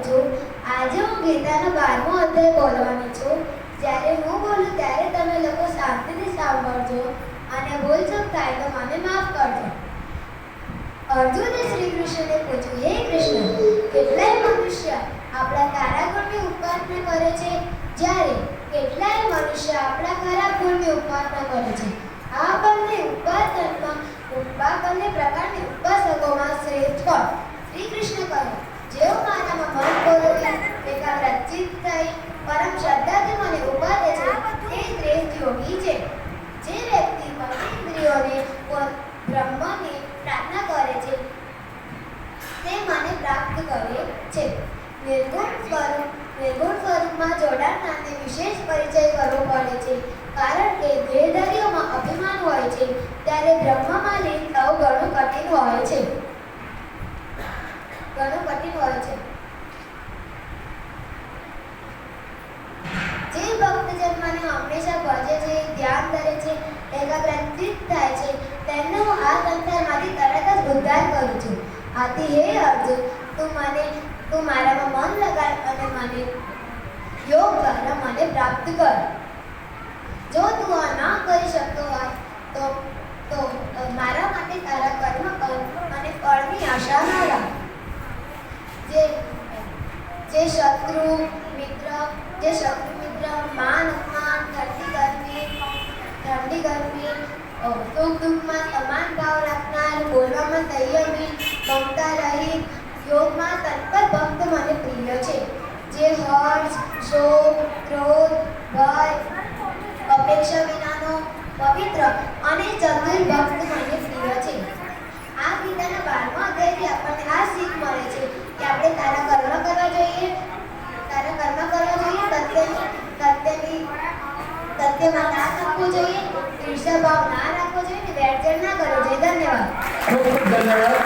કરું છું. આજે હું ગીતાનો બારમો અધ્યાય બોલવાની છું. જ્યારે હું બોલું ત્યારે તમે લોકો શાંતિથી સાંભળજો અને ભૂલચૂક થાય તો મને માફ કરજો. અર્જુને શ્રી કૃષ્ણને પૂછ્યું, હે કૃષ્ણ, કેટલાય મનુષ્ય આપણા સારા ગુણની ઉપાસના કરે છે? જ્યારે, કેટલાય મનુષ્ય આપણા ખરાબ ગુણની ઉપાસના કરે છે. એકાગ્રચિત થઈ, પરમ શ્રદ્ધાથી મને ઉપાસે છે. તે શ્રેષ્ઠ યોગી છે, જે વ્યક્તિ પંચેન્દ્રિયોને બ્રહ્મને પ્રાર્થના કરે છે. તે મને પ્રાપ્ત કરે છે. નિર્ગુણ સ્વરૂપ, નિર્ગુણ સ્વરૂપમાં જોડાનારને વિશેષ પરિચય કરવો પડે છે. કારણ કે દેહધારીઓમાં અભિમાન હોય છે, ત્યારે બ્રહ્મમાં લીન થવું ઘણું કઠિન હોય છે ઘણું કઠિન હોય છે જે મને હંમેશા ભજે છે, ધ્યાન કરે છે એકાગ્રચિત થાય છે, તેમનો હું આ સંસારમાંથી તરત જ ઉદ્ધાર કરું છું. આથી હે અર્જુન, તું મને, તું મારામાં મન લગાડ અને મને યોગ દ્વારા મને પ્રાપ્ત કર. જો તું આ ના કરી શકતો હોય તો તો મારા માટે તારા કર્મ કર અને ફળની આશા ના રાખ. જે જે શત્રુ જે શત્રુ મિત્ર માન અપમાન ઠંડી ગરમી ઠંડી ગરમી સુખ દુઃખમાં સમાન ભાવ રાખનાર બોલવામાં સંયમી મમતા રહિત યોગમાં તત્પર ભક્ત મને પ્રિય છે, જે હર્ષ, શોક, ક્રોધ, ભય, અપેક્ષા વિનાનો પવિત્ર અને ચતુર ભક્ત મને પ્રિય છે આ ગીતાના બારમા અધ્યાયથી આપણને આ શીખ મળે છે કે આપણે તારા કર્મ કરવા જોઈએ તારા કર્મ કરવા જોઈએ સત્યની સત્યની ના રાખવું જોઈએ ઈર્ષા ના રાખવો જોઈએ ને વેરઝેર ના કરવો જોઈએ. ધન્યવાદ. ખૂબ ખૂબ ધન્યવાદ.